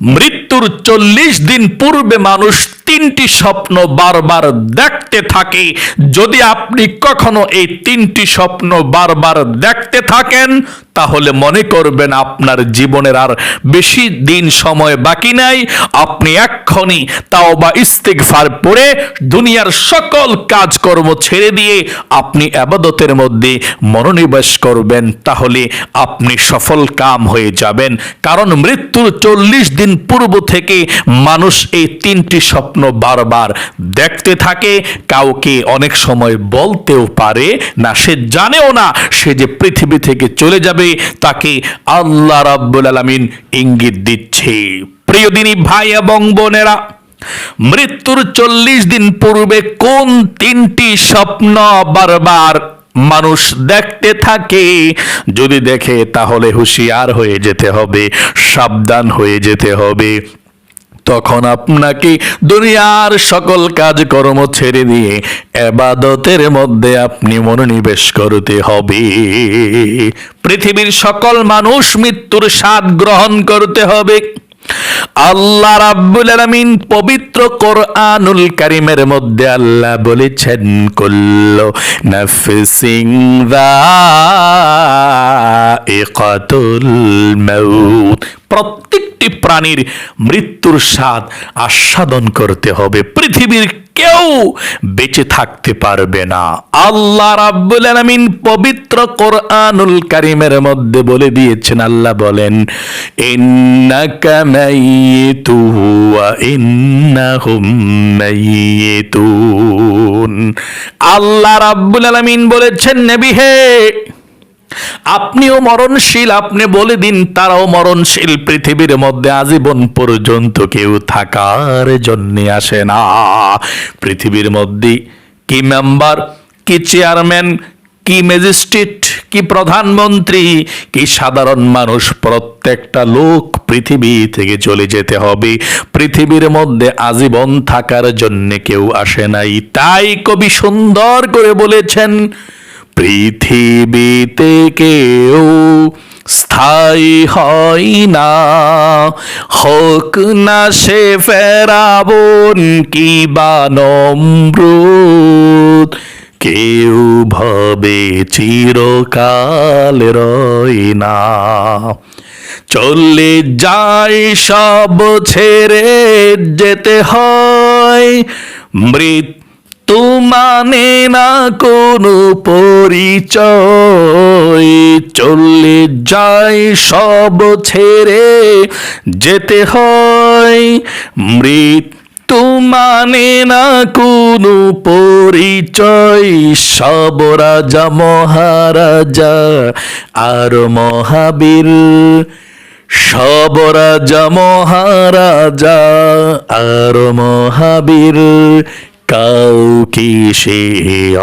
মৃত্যুর চল্লিশ দিন পূর্বে মানুষ তিনটি স্বপ্ন বারবার দেখতে থাকে। যদি আপনি কখনো এই তিনটি স্বপ্ন বারবার দেখতে থাকেন, তাহলে মনে করবেন আপনার জীবনের আর বেশি দিন সময় বাকি নাই। আপনি এক্ষণি তাও বা ইস্তেকফার পড়ে দুনিয়ার সকল কাজকর্ম ছেড়ে দিয়ে আপনি আবাদতের মধ্যে মনোনিবেশ করবেন, তাহলে আপনি সফল কাম হয়ে যাবেন। কারণ মৃত্যুর চল্লিশ দিন পূর্ব থেকে মানুষ এই তিনটি স্বপ্ন বারবার দেখতে থাকে, কাউকে অনেক সময় বলতেও পারে না, সে জানেও না সে যে পৃথিবী থেকে চলে যাবে, তাকে আল্লাহ রাব্বুল আলামিন ইঙ্গিত দিচ্ছে। প্রিয় দিনী ভাই এবং বোনেরা, মৃত্যুর চল্লিশ দিন পূর্বে কোন তিনটি স্বপ্ন বারবার মানুষ দেখতে থাকে? যদি দেখে, তাহলে হুঁশিয়ার হয়ে যেতে হবে, সাবধান হয়ে যেতে হবে। তখন আপনাকে দুনিয়ার সকল কাজকর্ম ছেড়ে দিয়ে এবাদতের মধ্যে আপনি মনোনিবেশ করতে হবে। পৃথিবীর সকল মানুষ মৃত্যুর স্বাদ গ্রহণ করতে হবে। আল্লাহ রাব্বুল আলামিন পবিত্র কোরআনুল কারীমের মধ্যে আল্লাহ বলেছেন, কুল্লু নাফসিং যায়িকাতুল মাউত। প্রত্যেকটি প্রাণীর মৃত্যুর স্বাদ আস্বাদন করতে হবে। পৃথিবীর কেউ বেঁচে থাকতে পারবে না। আল্লাহ রাব্বুল আলামিন পবিত্র কোরআনুল কারীমের মধ্যে বলে দিয়েছেন, আল্লাহ বলেন, ইন্নাকা মাইয়িতু ওয়া ইন্নাহুম মাইয়িতুন আল্লাহ রাব্বুল আলামিন বলেছেন, নবী হে আপনিও মরণশীল, আপনি বলে দিন, তারাও মরণশীল। পৃথিবীর মধ্যে আজীবন পর্যন্ত কেউ থাকার জন্য আসে না। পৃথিবীর মধ্যে কি মেম্বার, কি চেয়ারম্যান, কি ম্যাজিস্ট্রেট, কি প্রধানমন্ত্রী, কি সাধারণ মানুষ, প্রত্যেকটা লোক পৃথিবী থেকে চলে যেতে হবে। পৃথিবীর মধ্যে আজীবন থাকার জন্য কেউ আসে নাই। তাই কবি সুন্দর করে বলেছেন পৃথিবীতে কেউ স্থায়ী হয় না। হোক না সে ফেরাবন কি বা নম্রত কেউ ভবে চিরকাল রয় না। চলে যায় সব ছেড়ে যেতে হয়, মৃত্যু মানে না কোনো পরিচয়। চলে যায় সব ছেড়ে যেতে হয়। মৃত্যু মানে না কোনো পরিচয়। সব রাজা, মহারাজা আর মহাবীর। সব রাজা, মহারাজা আর মহাবীর। কাউকে সে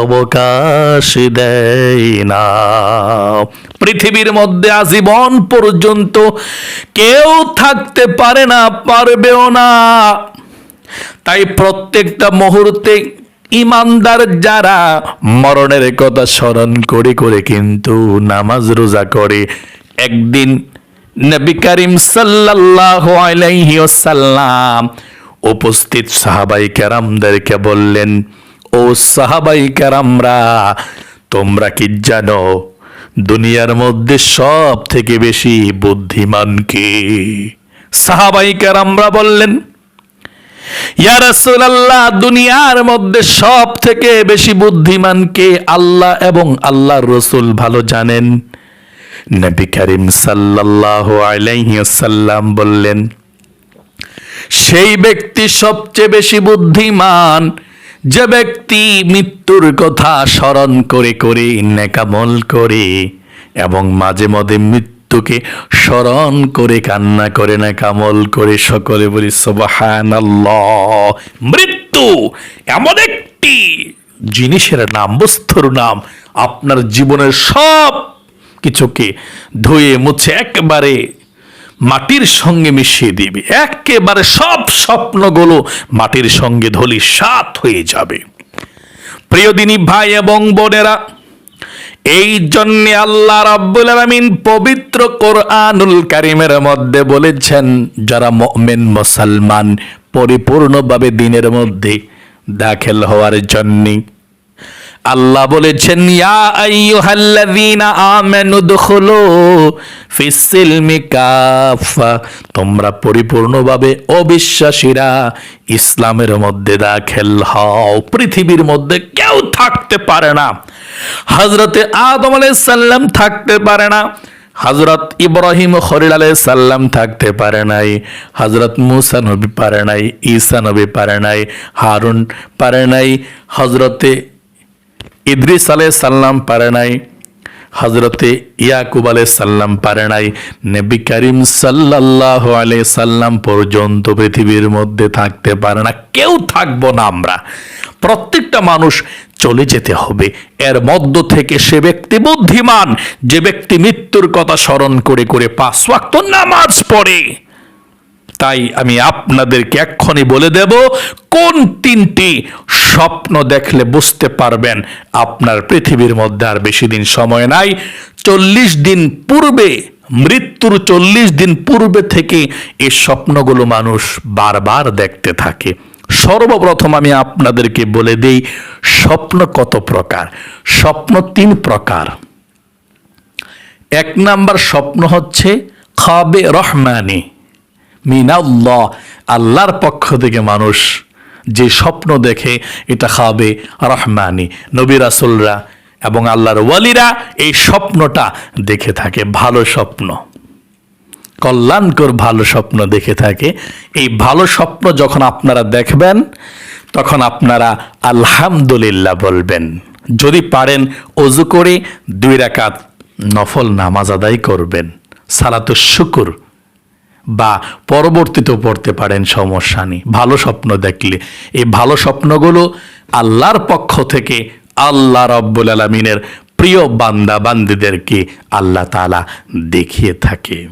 অবকাশ দেয় না। পৃথিবীর মধ্যে আজীবন পর্যন্ত কেউ থাকতে পারে না, পারবেও না। তাই প্রত্যেকটা মুহূর্তে ইমানদার যারা মরণের কথা স্মরণ করে করে কিন্তু নামাজ রোজা করে, একদিন নবী করিম সাল্লাল্লাহু আলাইহি ওয়াসাল্লাম উপস্থিত সাহাবাই কেরামদেরকে বললেন, ও সাহাবাই কেরামরা, তোমরা কি জানো দুনিয়ার মধ্যে সব থেকে বেশি বুদ্ধিমান কে? সাহাবাই কেরামরা বললেন দুনিয়ার মধ্যে সব থেকে বেশি বুদ্ধিমান কে আল্লাহ এবং আল্লাহর রসুল ভালো জানেন? নবী করিম সাল্লাল্লাহু আলাইহি ওয়াসাল্লাম বললেন সেই ব্যক্তি সবচেয়ে বেশি বুদ্ধিমান। যে ব্যক্তি মৃত্যুর কথা স্মরণ করে করে নেকামল করে এবং মাঝে মাঝে মৃত্যুকে স্মরণ করে, কান্না করে না কামল করে সকলে বলি সবাহান মৃত্যু এমন একটি জিনিসের নাম বস্তুর নাম আপনার জীবনের সব কিছুকে ধুয়ে মুছে, একেবারে মাটির সঙ্গে মিশিয়ে দিবে। একেবারে সব স্বপ্নগুলো মাটির সঙ্গে ধলি সাত হয়ে যাবে। প্রিয় দিনী ভাই এবং বোনেরা, এই জন্য আল্লাহ রাব্বুল আলামিন পবিত্র কোরআনুল কারিমের মধ্যে বলেছেন, যারা মুমিন মুসলমান, পরিপূর্ণভাবে দিনের মধ্যে দাখিল হওয়ার জন্যে আল্লাহ বলেছেন, ইয়া তোমরা পরিপূর্ণভাবে অবিশ্বাসীরা ইসলামের মধ্যে দাখিল হও। পৃথিবীর মধ্যে কেউ থাকতে পারে না। হযরতে আদম আলাইহিস থাকতে পারে না। হজরত ইব্রাহিম খরিল আলাই সাল্লাম থাকতে পারে নাই। হজরত মুসা নবী পারে নাই। ঈসা নবী পারে নাই। হারুন পারে নাই। হজরতে ইদ্রিস আলাই সাল্লাম পারে নাই হজরতে ইয়াকুব আলাই সাল্লাম পারে নাই, নবী করিম সাল্লাহ আলাই সাল্লাম পর্যন্ত পৃথিবীর মধ্যে থাকতে পারে না, কেউ থাকব না আমরা। প্রত্যেকটা মানুষ চলে যেতে হবে। এর মধ্য থেকে সে ব্যক্তি বুদ্ধিমান, যে ব্যক্তি মৃত্যুর কথা স্মরণ করে করে পাঁচ ওয়াক্ত নামাজ পড়ে। তাই আমি আপনাদেরকে এক্ষণে বলে দেব, কোন তিনটি স্বপ্ন দেখলে বুঝতে পারবেন? আপনার পৃথিবীর মধ্যে আর বেশি দিন সময় নাই। চল্লিশ দিন পূর্বে, মৃত্যুর চল্লিশ দিন পূর্বে থেকে এই স্বপ্নগুলো মানুষ বারবার দেখতে থাকে। সর্বপ্রথম আমি আপনাদেরকে বলে দেই, স্বপ্ন কত প্রকার? স্বপ্ন তিন প্রকার। এক নাম্বার স্বপ্ন হচ্ছে, খাবে রহমানি। মিনাল্লাহ, আল্লাহর পক্ষ থেকে মানুষ যে স্বপ্ন দেখে, এটা খাবে রহমানি। নবী রাসুলরা এবং আল্লাহর ওয়ালিরা এই স্বপ্নটা দেখে থাকে, ভালো স্বপ্ন। কল্যাণকর ভালো স্বপ্ন দেখে থাকে। এই ভালো স্বপ্ন যখন আপনারা দেখবেন, তখন আপনারা আলহামদুলিল্লাহ বলবেন। যদি পারেন অজু করে দুই রাকাত নফল নামাজ আদায় করবেন। সালাতু শুকুর বা পরবর্তীতেও পড়তে পারেন, সমস্যা নেই। ভালো স্বপ্ন দেখলে। এই ভালো স্বপ্নগুলো আল্লাহর পক্ষ থেকে আল্লাহ রব্বুল আলমিনের প্রিয় বান্দা বান্দিদেরকে আল্লাহ তালা দেখিয়ে থাকে।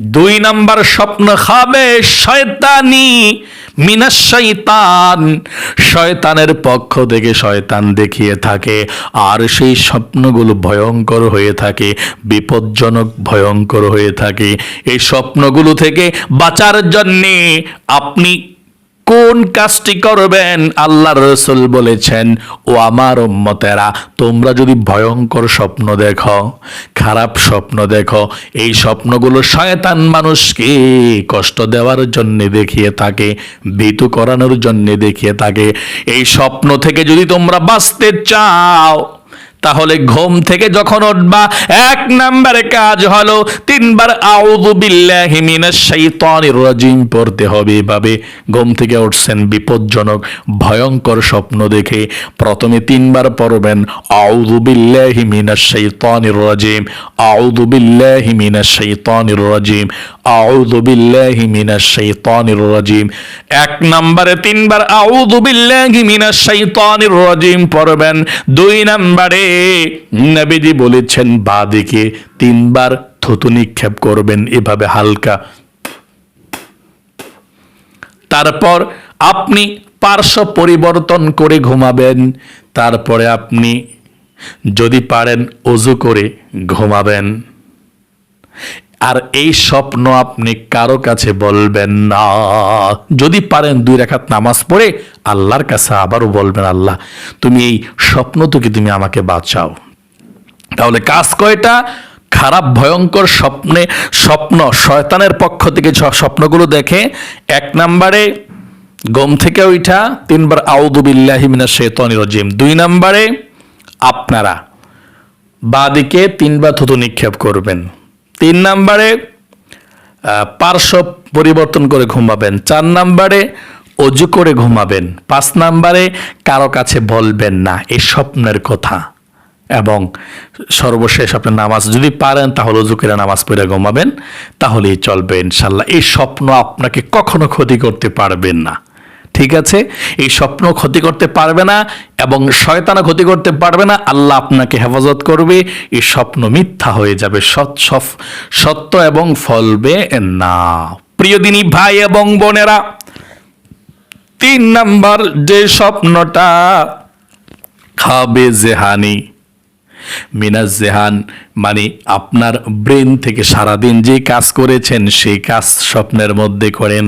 দুই নাম্বার স্বপ্ন খাবে শয়তানি মিনাস শয়তান। শয়তানের পক্ষ থেকে শয়তান দেখিয়ে থাকে, আর সেই স্বপ্নগুলো ভয়ঙ্কর হয়ে থাকে, বিপজ্জনক ভয়ঙ্কর হয়ে থাকে। এই স্বপ্নগুলো থেকে বাঁচার জন্যে আপনি কোন কাজটি করবেন? আল্লাহ রসুল বলেছেন, ও আমার উম্মতেরা, তোমরা যদি ভয়ঙ্কর স্বপ্ন দেখো, খারাপ স্বপ্ন দেখো, এই স্বপ্নগুলো শয়তান মানুষকে কষ্ট দেওয়ার জন্যে দেখিয়ে থাকে, ভীতু করানোর জন্যে দেখিয়ে থাকে। এই স্বপ্ন থেকে যদি তোমরা বাঁচতে চাও তাহলে ঘুম থেকে যখন উঠবা, এক নম্বরে কাজ হলো তিনবার আউযু বিল্লাহি মিনাশ শাইতানির রাজিম পড়তে হবে। এভাবে ঘুম থেকে উঠছেন বিপজ্জনক, ভয়ঙ্কর স্বপ্ন দেখে। প্রথমে তিনবার পড়বেন আউযু বিল্লাহি মিনাশ শাইতানির রাজিম। আউযু বিল্লাহি মিনাশ শাইতানির রাজিম। আউযু বিল্লাহি মিনাশ শাইতানির রাজিম। এক নম্বরে তিনবার আউযু বিল্লাহি মিনাশ শাইতানির রাজিম পড়বেন। দুই নম্বরে নবীজি বলেছেন বা দিকে তিনবার থুতু নিক্ষেপ করবেন, এভাবে হালকা। তারপর আপনি পার্শ্ব পরিবর্তন করে ঘুমাবেন, তারপরে আপনি যদি পারেন অজু করে ঘুমাবেন। আর এই স্বপ্ন আপনি কারও কাছে বলবেন না। যদি পারেন দুই রেখাত নামাজ পড়ে আল্লাহর কাছে আবারও বলবেন, আল্লাহ, তুমি এই স্বপ্ন থেকে তুমি আমাকে বাঁচাও। তাহলে কাজ কয়টা? খারাপ, ভয়ঙ্কর স্বপ্নে, স্বপ্ন, শয়তানের পক্ষ থেকে স্বপ্নগুলো দেখে। এক নাম্বারে গম থেকে ওইটা তিনবার আউদুবিল্লাহিমিনা শেতন রজিম। দুই নাম্বারে, আপনারা। বাদিকে তিনবার থুতু নিক্ষেপ করবেন। তিন নম্বরে পার্শ্ব পরিবর্তন করে ঘুমাবেন। চার নম্বরে, অজু করে ঘুমাবেন। পাঁচ নম্বরে, কারও কাছে বলবেন না, এই স্বপ্নের কথা। এবং সর্বশেষ আপনি নামাজ যদি পারেন, তাহলে অজু নামাজ পড়ে ঘুমাবেন, তাহলেই চলবে ইনশাল্লাহ। এই স্বপ্ন আপনাকে কখনো ক্ষতি করতে পারবেন না। ঠিক আছে? এই স্বপ্ন ক্ষতি করতে পারবে না এবং শয়তানা ক্ষতি করতে পারবে না। আল্লাহ আপনাকে হেফাজত করবে। এই স্বপ্ন মিথ্যা হয়ে যাবে। সত্য এবং ফলবে না। প্রিয় দিনী ভাই এবং বোনেরা, তিন নাম্বার যে স্বপ্নটা, খাবে জেহানি। মিনাজ জেহান মানে আপনার ব্রেন থেকে সারাদিন যে কাজ করেছেন, সেই কাজ স্বপ্নের মধ্যে করেন।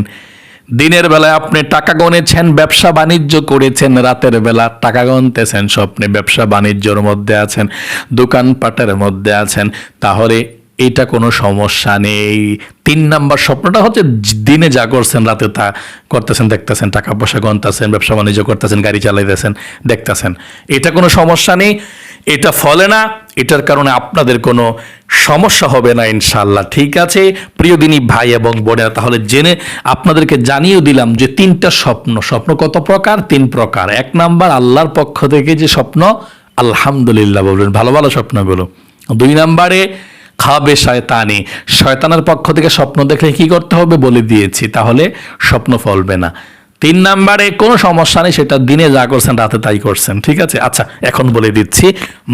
দিনের বেলায় আপনি টাকা গনেছেন ব্যবসা বাণিজ্য করেছেন, রাতের বেলা টাকা গণতেছেন, স্বপ্নে ব্যবসা বাণিজ্যর মধ্যে আছেন, দোকানপাটের মধ্যে আছেন। তাহলে এটা কোনো সমস্যা নেই। তিন নাম্বার স্বপ্নটা হচ্ছে দিনে যা করছেন, রাতে তা করতেছেন, দেখতেছেন, টাকা পয়সা গনতেছেন ব্যবসা বাণিজ্য করতেছেন, গাড়ি চালাইতেছেন, দেখতেছেন। এটা কোনো সমস্যা নেই। এটা ফলে না, এটার কারণে আপনাদের কোনো সমস্যা হবে না ইনশাল্লাহ ঠিক আছে? প্রিয় দিনী ভাই এবং বোনেরা, তাহলে জেনে আপনাদেরকে জানিয়ে দিলাম যে তিনটা স্বপ্ন। স্বপ্ন কত প্রকার? তিন প্রকার। এক নাম্বার, আল্লাহর পক্ষ থেকে যে স্বপ্ন, আলহামদুলিল্লাহ বলবেন। ভালো ভালো স্বপ্নগুলো। দুই নাম্বারে, খাবে শয়তানি। শয়তানের পক্ষ থেকে স্বপ্ন দেখলে কি করতে হবে? বলে দিয়েছি। তাহলে স্বপ্ন ফলবে না। তিন নাম্বারে কোনো সমস্যা নেই, সেটা দিনে যা করছেন, রাতে তাই করছেন, ঠিক আছে? আচ্ছা এখন বলে দিচ্ছি,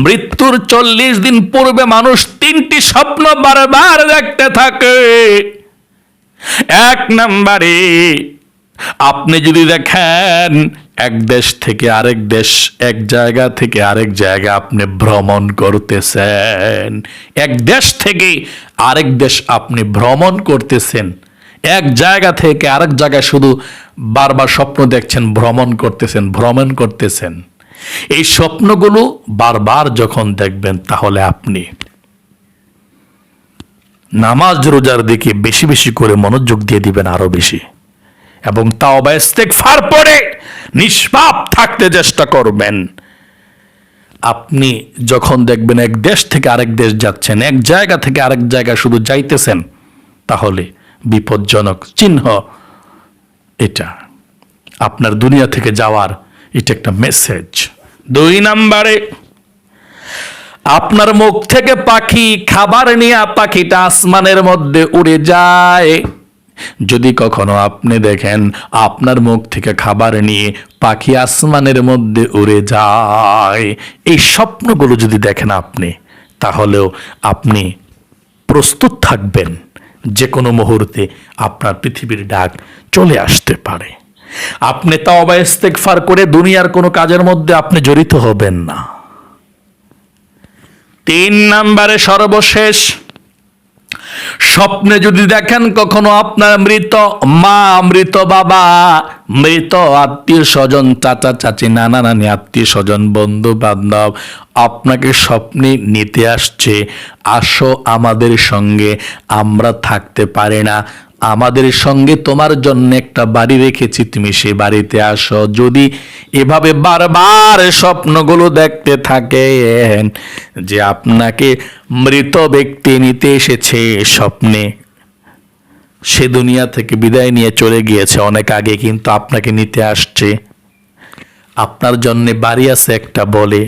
মৃত্যুর চল্লিশ দিন পূর্বে মানুষ তিনটি স্বপ্ন বারবার দেখতে থাকে। এক নাম্বারে, আপনি যদি দেখেন এক দেশ থেকে আরেক দেশ, এক জায়গা থেকে আরেক জায়গা আপনি ভ্রমণ করতেছেন, এক দেশ থেকে আরেক দেশ আপনি ভ্রমণ করতেছেন এক জায়গা থেকে আরেক জায়গায় শুধু বারবার স্বপ্ন দেখছেন, ভ্রমণ করতেছেন ভ্রমণ করতেছেন। এই স্বপ্নগুলো বারবার যখন দেখবেন, তাহলে আপনি নামাজ রোজার দিকে বেশি বেশি করে মনোযোগ দিয়ে দিবেন আরও বেশি। এবং তাও বা ফার পরে নিষ্পাপ থাকতে চেষ্টা করবেন। আপনি যখন দেখবেন এক দেশ থেকে আরেক দেশ যাচ্ছেন, এক জায়গা থেকে আরেক জায়গায় শুধু যাইতেছেন, তাহলে বিপজ্জনক চিহ্ন এটা। আপনার দুনিয়া থেকে যাওয়ার এটা একটা মেসেজ দুই নাম্বারে, আপনার মুখ থেকে পাখি খাবার নিয়ে পাখিটা আসমানের মধ্যে উড়ে যায়। যদি কখনো আপনি দেখেন আপনার মুখ থেকে খাবার নিয়ে পাখি আসমানের মধ্যে উড়ে যায়, এই স্বপ্নগুলো যদি দেখেন আপনি, তাহলেও আপনি প্রস্তুত থাকবেন। যে কোনো মুহূর্তে আপনার পৃথিবীর ডাক চলে আসতে পারে। আপনি তাওবা ইস্তেকফার করে দুনিয়ার কোনো কাজের মধ্যে আপনি জড়িত হবেন না। তিন নাম্বারে সর্বশেষ স্বপ্নে যদি দেখেন কখনো আপনার মৃত মা, মৃত বাবা, মৃত আত্মীয় স্বজন, চাচা, চাচি, নানা, নানি, আত্মীয় স্বজন, বন্ধু, বান্ধব, আপনাকে স্বপ্নে নিতে আসছে। আসো আমাদের সঙ্গে, আমরা থাকতে পারি না। আমাদের সঙ্গে তোমার জন্য একটা বাড়ি রেখেছি, তুমি সে বাড়িতে আসো। যদি এভাবে বারবার স্বপ্নগুলো দেখতে থাকেন যে আপনাকে মৃত ব্যক্তি নিতে এসেছে স্বপ্নে, সে দুনিয়া থেকে বিদায় নিয়ে চলে গিয়েছে, অনেক আগে কিন্তু আপনাকে নিতে আসছে। আপনার জন্যে বাড়ি আছে একটা বলে।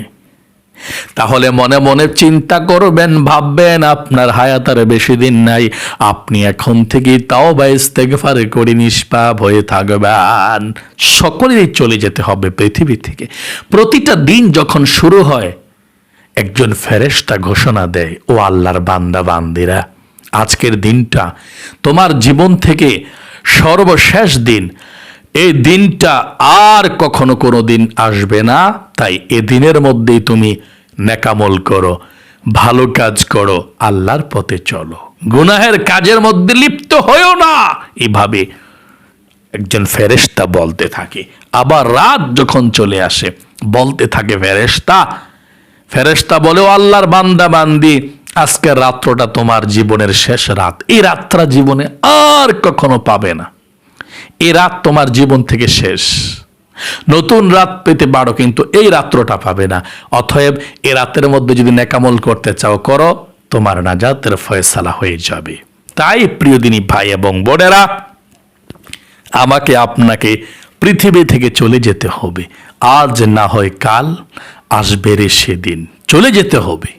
তাহলে মনে মনে চিন্তা করবেন, ভাববেন আপনার হায়াতার বেশি দিন নাই। আপনি এখন থেকে তাও বা ইস্তেগফার করে নিষ্পাপ হয়ে থাকবেন। সকলেরই চলে যেতে হবে পৃথিবী থেকে। প্রতিটা দিন যখন শুরু হয়, একজন ফেরেশতা ঘোষণা দেয়, ও আল্লাহর বান্দা, বান্দিরা, আজকের দিনটা তোমার জীবন থেকে সর্বশেষ দিন। এই দিনটা আর কখনো কোনো দিন আসবে না। তাই এ দিনের মধ্যেই তুমি নেকামল করো, ভালো কাজ করো, আল্লাহর পথে চলো। গুনাহের কাজের মধ্যে লিপ্ত হয়েও না। এভাবে একজন ফেরেশতা বলতে থাকে। আবার রাত যখন চলে আসে, বলতে থাকে ফেরেশতা ফেরেশতা বলেও আল্লাহর বান্দা, বান্দি, আজকের রাত্রটা তোমার জীবনের শেষ রাত। এই রাতটা জীবনে আর কখনো পাবে না। এই রাত তোমার জীবন থেকে শেষ। নতুন রাত পেতে পারো, কিন্তু এই রাত্রটা পাবে না। অতএব এই রাতের মধ্যে যদি নেকামল করতে চাও, করো, তোমার নাজাতের ফয়সালা হয়ে যাবে। তাই প্রিয়দিনী ভাই এবং বোনেরা, আমাকে, আপনাকে পৃথিবী থেকে চলে যেতে হবে। আজ না হয় কাল, আসবে রে সেদিন। চলে যেতে হবে।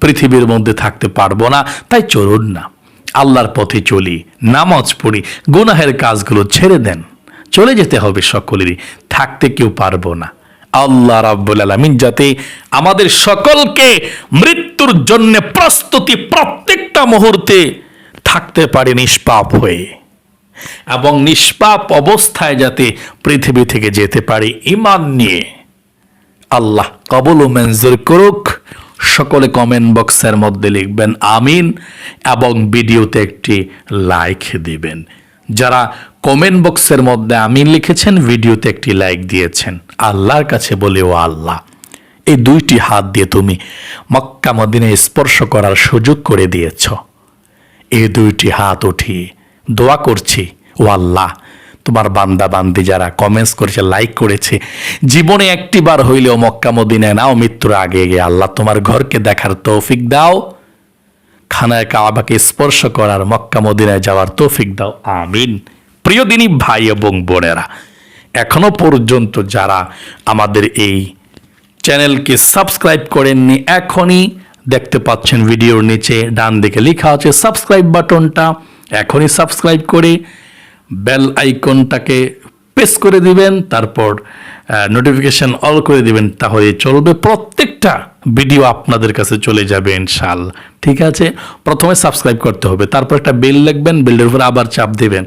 পৃথিবীর মধ্যে থাকতে পারব না, তাই চলুন না। আল্লাহর পথে চলি, নামাজ পড়ি, গুনাহের কাজগুলো ছেড়ে দেন। চলে যেতে হবে সকলেরই, থাকতে কেউ পারব না। আল্লাহ রাব্বুল আলামিন যাতে আমাদের সকলকে মৃত্যুর জন্য প্রস্তুতি প্রত্যেকটা মুহূর্তে থাকতে পারে নিষ্পাপ হয়ে। এবং নিষ্পাপ অবস্থায় যাতে পৃথিবী থেকে যেতে পারে ইমান নিয়ে। আল্লাহ কবল ও মঞ্জুর করুক। সকলে কমেন্ট বক্সের মধ্যে লিখবেন আমিন এবং ভিডিওতে একটি লাইক দিবেন। যারা কমেন্ট বক্সের মধ্যে আমিন লিখেছেন, ভিডিওতে একটি লাইক দিয়েছেন। আল্লাহর কাছে বলে, ও আল্লাহ, এই দুইটি হাত দিয়ে তুমি মক্কা মদিনে স্পর্শ করার সুযোগ করে দিয়েছ। এই দুইটি হাত উঠিয়ে দোয়া করছি, ও আল্লাহ তোমার বান্দা বান্দি যারা কমেন্টস করেছে লাইক করেছে, জীবনে একটি বার হইলেও মক্কা মদিনায় নাও, মৃত্যুর আগে গিয়ে আল্লাহ তোমার ঘরকে দেখার তৌফিক দাও, খানায় কাবাকে স্পর্শ করার মক্কা মদিনায় যাওয়ার তৌফিক দাও, আমিন। প্রিয় দিনী ভাই এবং বোনেরা, এখনও পর্যন্ত যারা আমাদের এই চ্যানেলকে সাবস্ক্রাইব করেননি, এখনই দেখতে পাচ্ছেন ভিডিওর নিচে ডান দিকে লেখা আছে সাবস্ক্রাইব বাটনটা, এখনই সাবস্ক্রাইব করে বেল আইকনটাকে প্রেস করে দিবেন, তারপর নোটিফিকেশন অল করে দিবেন, তাহলে চলবে। প্রত্যেকটা ভিডিও আপনাদের কাছে চলে যাবে ইনশাল ঠিক আছে? প্রথমে সাবস্ক্রাইব করতে হবে, তারপর একটা বেল লিখবেন বেলের উপর আবার চাপ দিবেন।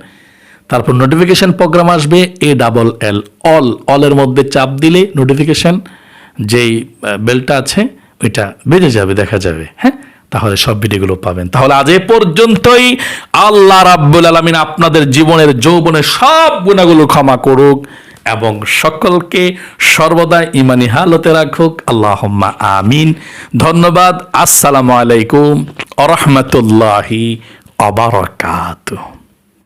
তারপর নোটিফিকেশন প্রোগ্রাম আসবে এ ডাবল এল অল অলের মধ্যে চাপ দিলে নোটিফিকেশন যেই বেলটা আছে, ওইটা বেজে যাবে, দেখা যাবে হ্যাঁ? তাহলে সব ভিডিওগুলো পাবেন। তাহলে আজ এ পর্যন্তই আল্লাহ রাব্বুল আলমিন আপনাদের জীবনের, যৌবনের সব গুণাগুলো ক্ষমা করুক এবং সকলকে সর্বদা ইমানি হালতে রাখুক। আল্লাহ আমিন। ধন্যবাদ। আসসালামু আলাইকুম আরহামতুল্লাহি আবারকাতুহ